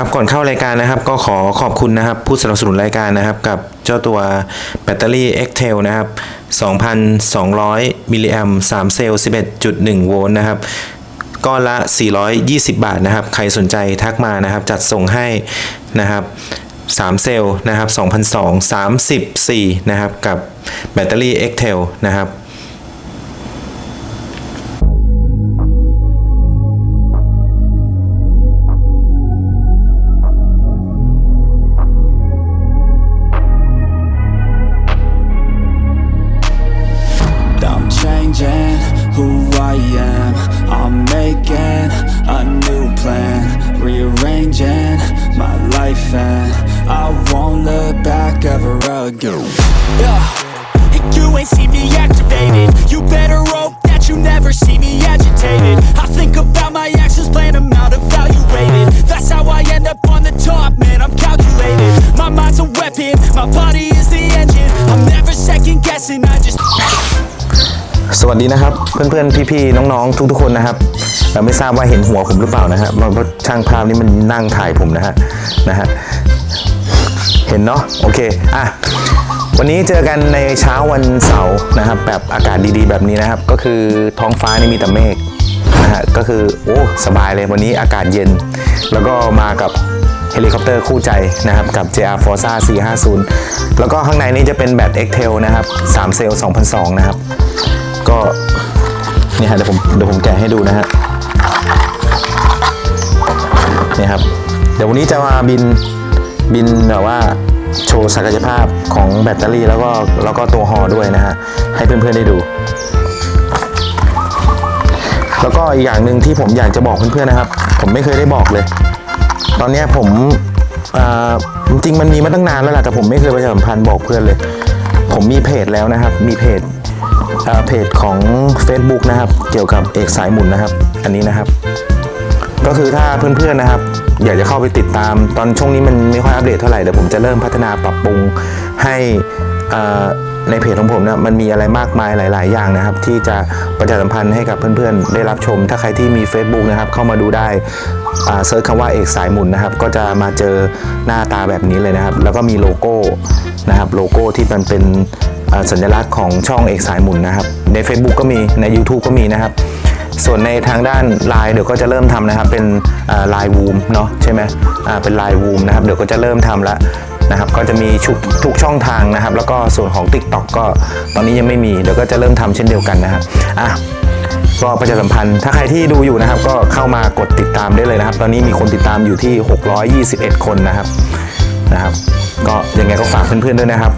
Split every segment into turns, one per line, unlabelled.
ครับก่อนเข้ารายการนะครับก็ขอขอบคุณนะครับผู้สนับสนุนรายการนะครับ กับเจ้าตัวแบตเตอรี่ x t e l นะครับ 2,200 มิลลิแอม3เซลล์ 11.1 โวลต์นะครับก้อนละ 420 บาทนะครับ ใครสนใจทักมานะครับ จัดส่งให้นะครับ 3 เซลล์นะครับ2,200 34 นะครับ กับแบตเตอรี่ x t e l นะครับ
ever again.
Yeah. And you ain't see me activated. You better hope that you never see me agitated. I think about my actions, plan them out, evaluated. That's how I end up on the top, man. I'm calculated. My mind's a weapon, my body is the engine. I'm never second guessing, I just.
สวัสดีนะครับ เพื่อนๆ พี่ๆ น้องๆ ทุกๆ คนนะครับเราไม่ทราบว่าเห็นหัวผมหรือเปล่านะฮะเพราะช่างภาพนี่มันนั่งถ่ายผมนะฮะนะฮะเห็นเนาะโอเคอะ วันนี้เจอกันในเช้าวันเสาร์นะครับ แบบอากาศดีๆ แบบนี้นะครับ ก็คือท้องฟ้านี่มีแต่เมฆนะฮะก็คือโอ้สบายเลยวันนี้อากาศเย็น แล้วก็มากับเฮลิคอปเตอร์คู่ใจนะครับ กับ JR Forza 450 แล้วก็ข้างในนี้จะเป็นแบต x t e l นะครับ 3 เซลล์2002 นะครับ ก็เนี่ยฮะเดี๋ยวผมเดี๋ยวผมแกะให้ดูนะฮะเนี่ยครับ เดี๋ยววันนี้จะมาบินบินแบบว่า โชว์ศักยภาพของแบตเตอรี่แล้วก็แล้วก็ตัวฮอด้วยนะฮะ ให้เพื่อนๆได้ดู แล้วก็อีกอย่างหนึ่งที่ผมอยากจะบอกเพื่อนๆนะครับ ผมไม่เคยได้บอกเลย ตอนนี้ผมจริงๆมันมีมาตั้งนานแล้วแหละแต่ผมไม่เคยประชาสัมพันธ์บอกเพื่อนเลย ผมมีเพจแล้วนะครับ มีเพจเพจของ Facebook นะครับ เกี่ยวกับเอกสายหมุนนะครับ อันนี้นะครับ ก็คือถ้าเพื่อนๆนะครับ อยากจะเข้าไปติดตาม ตอนช่วงนี้มันไม่ค่อยอัปเดตเท่าไหร่เดี๋ยวผมจะเริ่มพัฒนาปรับปรุงให้ในเพจของผมนะมันมีอะไรมากมายหลาย ๆ อย่างนะครับ ที่จะประชาสัมพันธ์ให้กับเพื่อน ๆ ได้รับชม ถ้าใครที่มี Facebook นะครับ เข้ามาดูได้เซิร์ชคำว่าเอกสายหมุนนะครับ ก็จะมาเจอหน้าตาแบบนี้เลยนะครับ แล้วก็มีโลโก้นะครับโลโก้ที่มันเป็นสัญลักษณ์ของช่องเอกสายหมุนนะครับ ใน Facebook ก็มีใน YouTube ก็มีนะครับ ส่วนในทางด้านไลน์เดี๋ยวก็จะเริ่มทำนะครับ เป็นไลน์วูมเนาะใช่ไหมอ่าเป็นไลน์วูมนะครับ เดี๋ยวก็จะเริ่มทำแล้วนะครับก็จะมีชุกทุกช่องทางนะครับ แล้วก็ส่วนของ Tik t o อกก็ตอนนี้ยังไม่มีเดี๋ยวก็จะเริ่มทำเช่นเดียวกันนะครับอะก็ประชาสัมพันธ์ ถ้าใครที่ดูอยู่นะครับ ก็เข้ามากดติดตามได้เลยนะครับ ตอนนี้มีคนติดตามอยู่ที่ 621 คนนะครับนะครับ ก็ยังไงก็ฝากเพื่อนๆด้วยนะครับ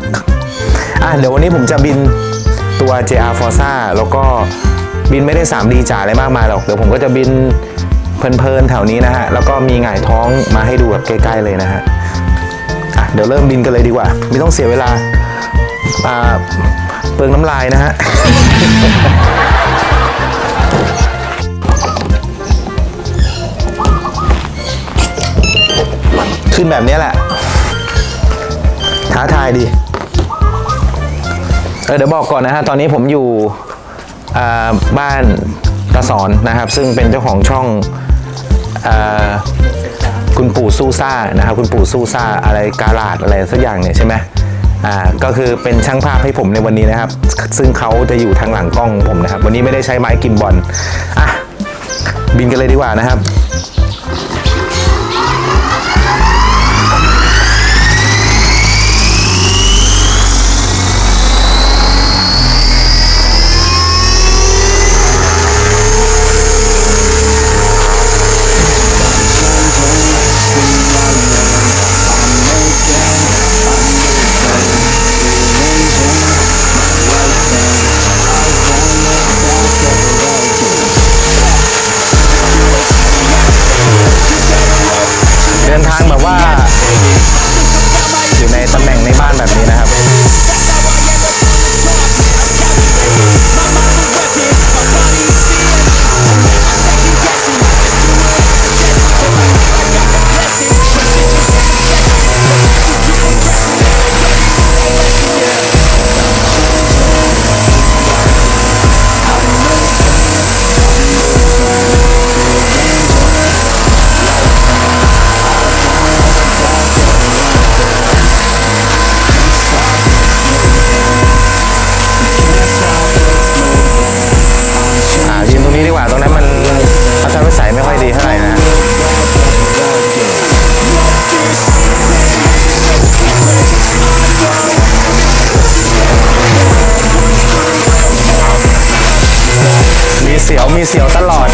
อะเดี๋ยววันนี้ผมจะบินตัว JR Forza แล้วก็ บินไม่ได้ 3D จ๋าอะไรมากมายหรอกเดี๋ยวผมก็จะบินเพลินๆแถวนี้นะฮะ แล้วก็มีหงายท้องมาให้ดูแบบใกล้ๆเลยนะฮะอะเดี๋ยวเริ่มบินกันเลยดีกว่า ไม่ต้องเสียเวลาอ่าเปลืองน้ำลายนะฮะขึ้นแบบนี้แหละท้าทายดีเออเดี๋ยวบอกก่อนนะฮะ ตอนนี้ผมอยู่ บ้านตาสอนนะครับ ซึ่งเป็นเจ้าของช่องอคุณปู่สู้ซ่านะครับ คุณปู่สู้ซ่าอะไรกาลาดอะไรสักอย่างเนี่ยใช่ไหมอ่าก็คือเป็นช่างภาพให้ผมในวันนี้นะครับ ซึ่งเขาจะอยู่ทางหลังกล้องผมนะครับ วันนี้ไม่ได้ใช้ไม้กิมบอลอะบินกันเลยดีกว่านะครับ มีเสียวตลอด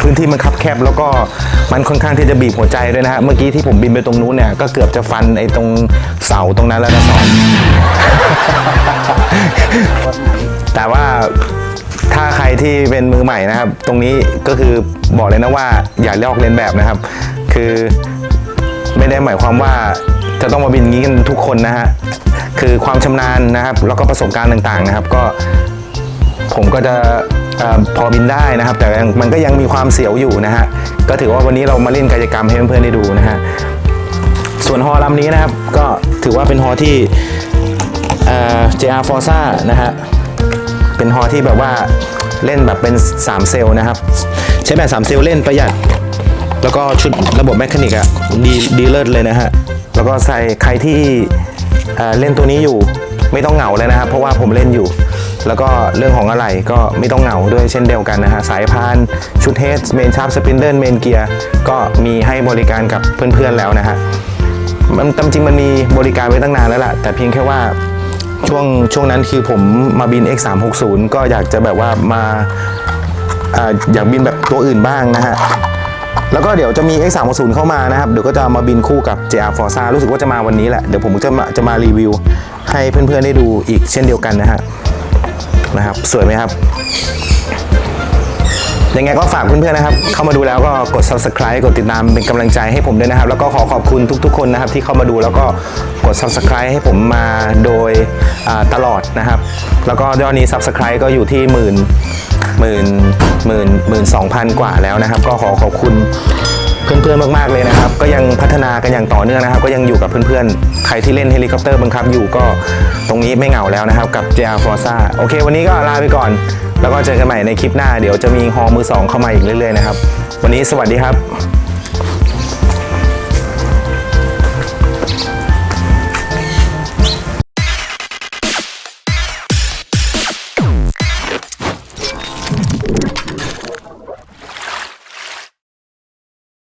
พื้นที่มันคับแคบแล้วก็มันค่อนข้างที่จะบีบหัวใจด้วยนะฮะเมื่อกี้ที่ผมบินไปตรงนู้นเนี่ยก็เกือบจะฟันไอ้ตรงเสาตรงนั้นแล้วนะสอน แต่ว่าถ้าใครที่เป็นมือใหม่นะครับ ตรงนี้ก็คือบอกเลยนะว่าอย่าลอกเลียนแบบนะครับ คือไม่ได้หมายความว่าจะต้องมาบินงี้กันทุกคนนะฮะคือความชำนาญนะครับ แล้วก็ประสบการณ์ต่างๆนะครับ ก็ผมก็จะ พอบินได้นะครับ แต่มันก็ยังมีความเสียวอยู่นะฮะก็ถือว่าวันนี้เรามาเล่นกายกรรมให้เพื่อนๆได้ดูนะฮะส่วนฮอลำนี้นะครับก็ถือว่าเป็นฮอที่เอ่อ JR Forza นะฮะเป็นฮอที่แบบว่าเล่นแบบเป็น 3 เซลล์นะครับ ใช้แบบ 3 เซลล์เล่นประหยัด แล้วก็ชุดระบบแมคานิกอะดีดีเลิศเลยนะฮะแล้วก็ใส่ใครที่เล่นตัวนี้อยู่ไม่ต้องเหงาเลยนะครับ เพราะว่าผมเล่นอยู่ แล้วก็เรื่องของอะไรก็ไม่ต้องเหงาด้วยเช่นเดียวกันนะฮะสายพานชุดเฮดเมนชาร์ปสปินเดิลเมนเกียร์ก็มีให้บริการกับเพื่อนๆแล้วนะฮะมันตามจริงมันมีบริการไว้ตั้งนานแล้วล่ะ แต่เพียงแค่ว่าช่วงช่วงนั้นคือผมมาบิน X360 ก็อยากจะแบบว่ามาอาอยากบินแบบตัวอื่นบ้างนะฮะ แล้วก็เดี๋ยวจะมี X360 เข้ามานะครับ เดี๋ยวก็จะมาบินคู่กับ JR Forza รู้สึกว่าจะมาวันนี้แหละ เดี๋ยวผมจะมาจะมารีวิวให้เพื่อนๆได้ดูอีกเช่นเดียวกันนะฮะ นะครับ สวยไหมครับ ยังไงก็ฝากเพื่อนๆนะครับ เข้ามาดูแล้วก็กด subscribe กดติดตามเป็นกำลังใจให้ผมด้วยนะครับ แล้วก็ขอขอบคุณทุกๆ คนนะครับ ที่เข้ามาดูแล้วก็กด subscribe ให้ผมมาโดยตลอดนะครับ แล้วก็ยอดนี้ subscribe ก็อยู่ที่หมื่นหมื่นหมื่นหมื่นสองพันกว่าแล้วนะครับ ก็ขอขอบคุณ เพื่อนๆมากๆเลยนะครับ ก็ยังพัฒนากันอย่างต่อเนื่องนะครับ ก็ยังอยู่กับเพื่อนๆ ใครที่เล่นเฮลิคอปเตอร์บังคับอยู่ก็ตรงนี้ไม่เหงาแล้วนะครับ กับ JR Forza โอเค วันนี้ก็ลาไปก่อน แล้วก็เจอกันใหม่ในคลิปหน้า เดี๋ยวจะมีฮอมือสองเข้ามาอีกเรื่อยๆนะครับ วันนี้สวัสดีครับ